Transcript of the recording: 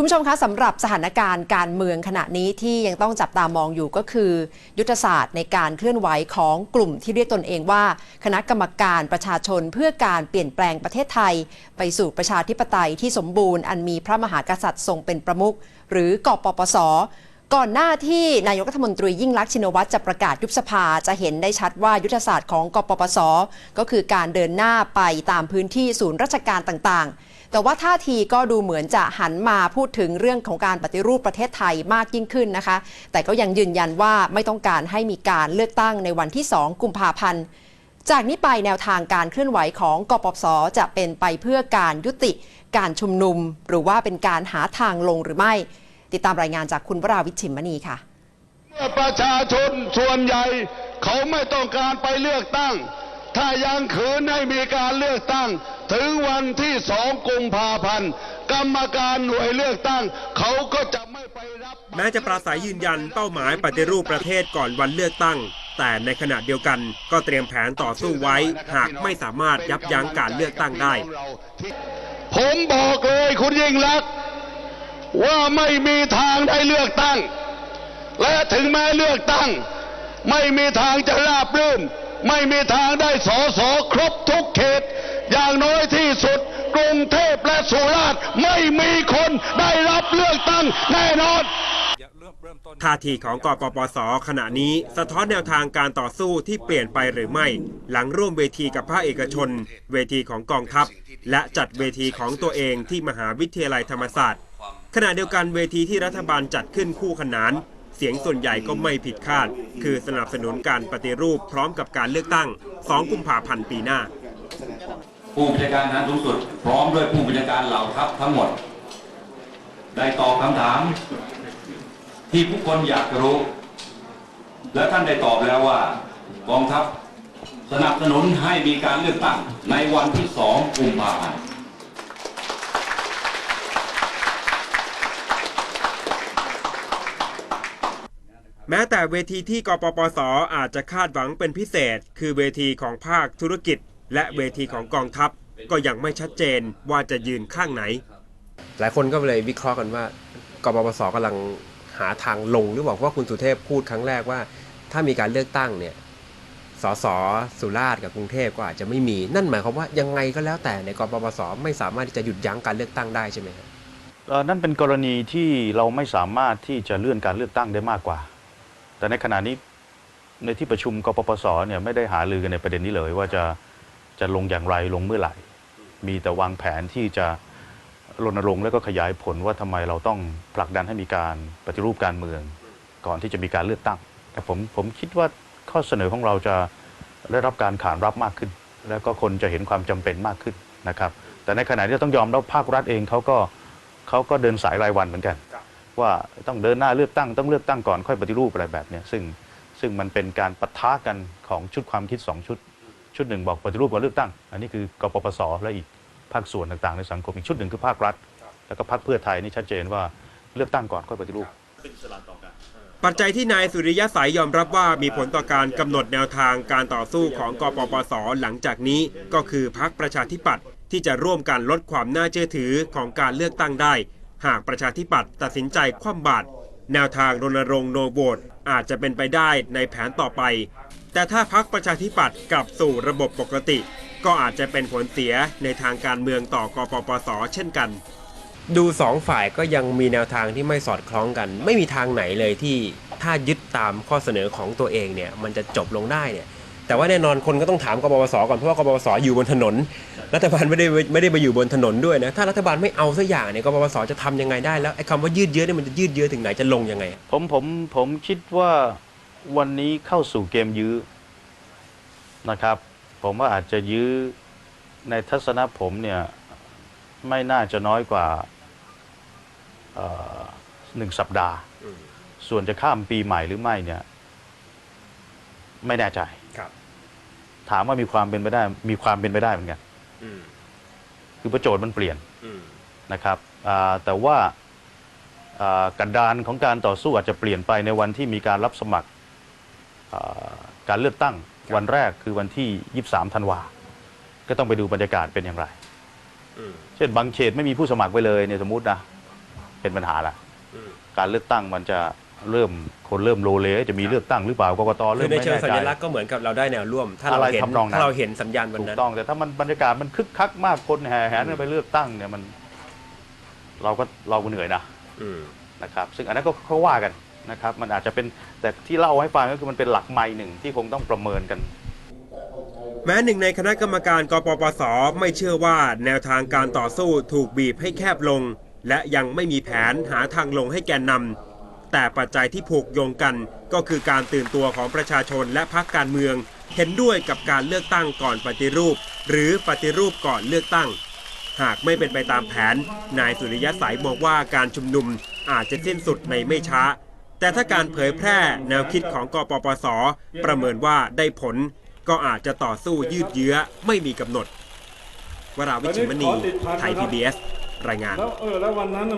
คุณผู้ชมคะสำหรับสถานการณ์การเมืองขณะนี้ที่ยังต้องจับตามองอยู่ก็คือ ยุทธศาสตร์ในการเคลื่อนไหวของกลุ่มที่เรียกตนเองว่า คณะกรรมการประชาชนเพื่อการเปลี่ยนแปลงประเทศไทย ไปสู่ประชาธิปไตยที่สมบูรณ์อันมีพระมหากษัตริย์ทรงเป็นประมุขหรือกปปสก่อนหน้าที่นายกรัฐมนตรียิ่งลักษณ์ชินวัตรจะประกาศยุบสภาจะเห็นได้ชัดว่ายุทธศาสตร์ของกปปส ก็คือการเดินหน้าไปตามพื้นที่ศูนย์ราชการต่างๆ แต่ว่าท่าทีก็ดูเหมือนจะหันมาพูดถึงเรื่องของการปฏิรูปประเทศไทยมากยิ่งขึ้นนะคะ แต่ก็ยังยืนยันว่าไม่ต้องการให้มีการเลือกตั้งในวันที่ 2 กุมภาพันธ์จากนี้ไปแนวทางการเคลื่อนไหวของกปปสจะเป็นไปเพื่อการยุติการชุมนุม หรือว่าเป็นการหาทางลงหรือไม่ ติดตามรายงานจากคุณวราวิชชิมมณีค่ะ เมื่อประชาชนส่วนใหญ่ เขาไม่ต้องการไปเลือกตั้ง ถ้ายังขืนให้มีการเลือกตั้ง ถึงวันที่สองกุมภาพันธ์กรรมการหน่วยเลือกตั้ง เขาก็จะไม่ไปรับ แม้จะปราศัยยืนยันเป้าหมายปฏิรูปประเทศก่อนวันเลือกตั้ง แต่ในขณะเดียวกันก็เตรียมแผนต่อสู้ไว้ หากไม่สามารถยับยั้งการเลือกตั้งได้ ผมบอกเลยคุณยิ่งลักษณ์ว่าไม่มีทางได้เลือกตั้ง และถึงแม้เลือกตั้ง ไม่มีทางจะราบรื่น ไม่มีทางได้สอสอครบทุกเขต อย่างน้อยที่สุด กรุงเทพและสุราษฎร์ไม่มีคนได้รับเลือกตั้งแน่นอนท่าทีของกปปส ขณะนี้สะท้อนแนวทางการต่อสู้ที่เปลี่ยนไปหรือไม่ หลังร่วมเวทีกับภาคเอกชน เวทีของกองทัพ และจัดเวทีของตัวเองที่มหาวิทยาลัยธรรมศาสตร์ ขณะเดียวกันเวทีที่รัฐบาลจัดขึ้นคู่ขนาน เสียงส่วนใหญ่ก็ไม่ผิดคาด คือสนับสนุนการปฏิรูปพร้อมกับการเลือกตั้ง 2 กุมภาพันธ์ปีหน้า ผู้บัญชาการทหารสูงสุด พร้อมด้วยผู้บัญชาการเหล่าทัพทั้งหมด ได้ตอบคำถาม ที่ผู้คนอยากรู้ และท่านได้ตอบแล้วว่ากองทัพสนับสนุนให้มีการเลือกตั้งในวันที่สองกุมภาพันธ์ แม้แต่เวทีที่กปปสอาจจะคาดหวังเป็นพิเศษ คือเวทีของภาคธุรกิจ และเวทีของกองทัพ ก็ยังไม่ชัดเจนว่าจะยืนข้างไหน หลายคนก็เลยวิเคราะห์กันว่ากปปสกำลังหาทางลงหรือเปล่าเพราะว่าคุณสุเทพพูดครั้งแรกว่า ถ้ามีการเลือกตั้งเนี่ยสสสุราษฎร์กับกรุงเทพก็อาจจะไม่มีนั่นหมายความว่ายังไงก็แล้วแต่ในกปปสไม่สามารถที่จะหยุดยั้งการเลือกตั้งได้ใช่ไหมครับเอ่อนั่นเป็นกรณีที่เราไม่สามารถที่จะเลื่อนการเลือกตั้งได้มากกว่า แต่ในขณะนี้ในที่ประชุมกปปสเนี่ยไม่ได้หาลือกันในประเด็นนี้เลยว่าจะจะลงอย่างไรลงเมื่อไหร่ มีแต่วางแผนที่จะรณรงค์และก็ขยายผลว่าทำไมเราต้องผลักดันให้มีการปฏิรูปการเมือง ก่อนที่จะมีการเลือกตั้ง แต่ผมผมคิดว่าข้อเสนอของเราจะได้รับการขานรับมากขึ้น แล้วก็คนจะเห็นความจำเป็นมากขึ้นนะครับ แต่ในขณะที่ต้องยอมรับภาครัฐเองเขาก็เขาก็เดินสายรายวันเหมือนกัน ว่าต้องเดินหน้าเลือกตั้งต้องเลือกตั้งก่อนค่อยปฏิรูปอะไรแบบเนี้ยซึ่งซึ่งมันเป็นการปะทะกันของชุดความคิดสองชุด ชุดหนึ่งบอกปฏิรูปก่อนเลือกตั้ง อันนี้คือกปปสและอีกภาคส่วนต่างๆในสังคมอีกชุดหนึ่งคือภาครัฐ แล้วก็พรรคเพื่อไทยนี่ชัดเจนว่าเลือกตั้งก่อนค่อยปฏิรูปปัจจัยที่นายสุริยะสายยอมรับว่ามีผลต่อการกำหนดแนวทางการต่อสู้ของกปปสหลังจากนี้ ก็คือพักประชาธิปัตย์ที่จะร่วมกันลดความน่าเชื่อถือของการเลือกตั้งได้ หากประชาธิปัตย์ตัดสินใจคว่ำบาตรแนวทางรณรงค์โนโหวตอาจจะเป็นไปได้ในแผนต่อไป แต่ถ้าพักประชาธิปัตย์กลับสู่ระบบปกติ ก็อาจจะเป็นผลเสียในทางการเมืองต่อกปปส เช่นกัน ดูสองฝ่ายก็ยังมีแนวทางที่ไม่สอดคล้องกัน ไม่มีทางไหนเลยที่ถ้ายึดตามข้อเสนอของตัวเองเนี่ยมันจะจบลงได้เนี่ย แต่ว่าแน่นอนคนก็ต้องถามกบปสก่อนเพราะว่ากบปสอยู่บนถนน รัฐบาลไม่ได้ไม่ได้ไปอยู่บนถนนด้วยนะถ้ารัฐบาลไม่เอาสักอย่างเนี่ยกบปสจะทำยังไงได้แล้วไอ้คำว่ายืดเยื้อเนี่ยมันจะยืดเยื้อถึงไหนจะลงยังไง ผมผมผมคิดว่าวันนี้เข้าสู่เกมยื้อนะครับ ผมว่าอาจจะยื้อในทัศนะผมเนี่ยไม่น่าจะน้อยกว่าเอ่อหนึ่งสัปดาห์ ส่วนจะข้ามปีใหม่หรือไม่เนี่ย ไม่แน่ใจ ครับถามว่ามีความเป็นไปได้ มีความเป็นไปได้เหมือนกันอืมคือประโจทย์มันเปลี่ยนอืมนะครับอ่าแต่ว่าอ่ากันดานของการต่อสู้อาจจะเปลี่ยนไปในวันที่มีการรับสมัครอ่าการเลือกตั้งวันแรกคือวันที่ 23ธันวาก็ต้องไปดูบรรยากาศเป็นอย่างไร อืมเช่นบางเขตไม่มีผู้สมัครไปเลยเนี่ยสมมตินะเป็นปัญหาละการเลือกตั้งมันจะ เริ่มคนเริ่มโลเลจะมีเลือกตั้งหรือเปล่ากกตคืเริ่อมในไม่เชิงแน่สัใจ ญลักษณ์ก็เหมือนกับเราได้แนวร่วม ถ้าเราอะไรเห็นทำนองนั้น ถ้าเราเห็นสัญญาณวันถูนั้กนต้องแต่ถ้ามันบรรยากาศมันคึกคักมากคนแห่แหนกันไปเลือกตั้งเนี่ยมัน เราก็เราก็เหนื่อยนะ อืม นะครับซึ่งอันนั้นก็เขาว่ากันนะครับ มันอาจจะเป็นแต่ที่เล่าให้ฟังก็คือมันเป็นหลักไม้หนึ่งที่คงต้องประเมินกัน แม้หนึ่งในคณะกรรมการกปปส ไม่เชื่อว่าแนวทางการต่อสู้ถูกบีบให้แคบลง และยังไม่มีแผนหาทางลงให้แกนนำ แต่ปัจจัยที่ผูกโยงกันก็คือการตื่นตัวของประชาชนและพรรคการเมือง เห็นด้วยกับการเลือกตั้งก่อนปฏิรูป หรือปฏิรูปก่อนเลือกตั้ง หากไม่เป็นไปตามแผน นายสุริยะสายมองว่าการชุมนุมอาจจะสิ้นสุดในไม่ช้า แต่ถ้าการเผยแพร่แนวคิดของกปปส ประเมินว่าได้ผล ก็อาจจะต่อสู้ยืดเยื้อไม่มีกำหนด วราวิชิตมณี ไทย PBS รายงานแล้วเออแล้ววันนั้นน่ะมัน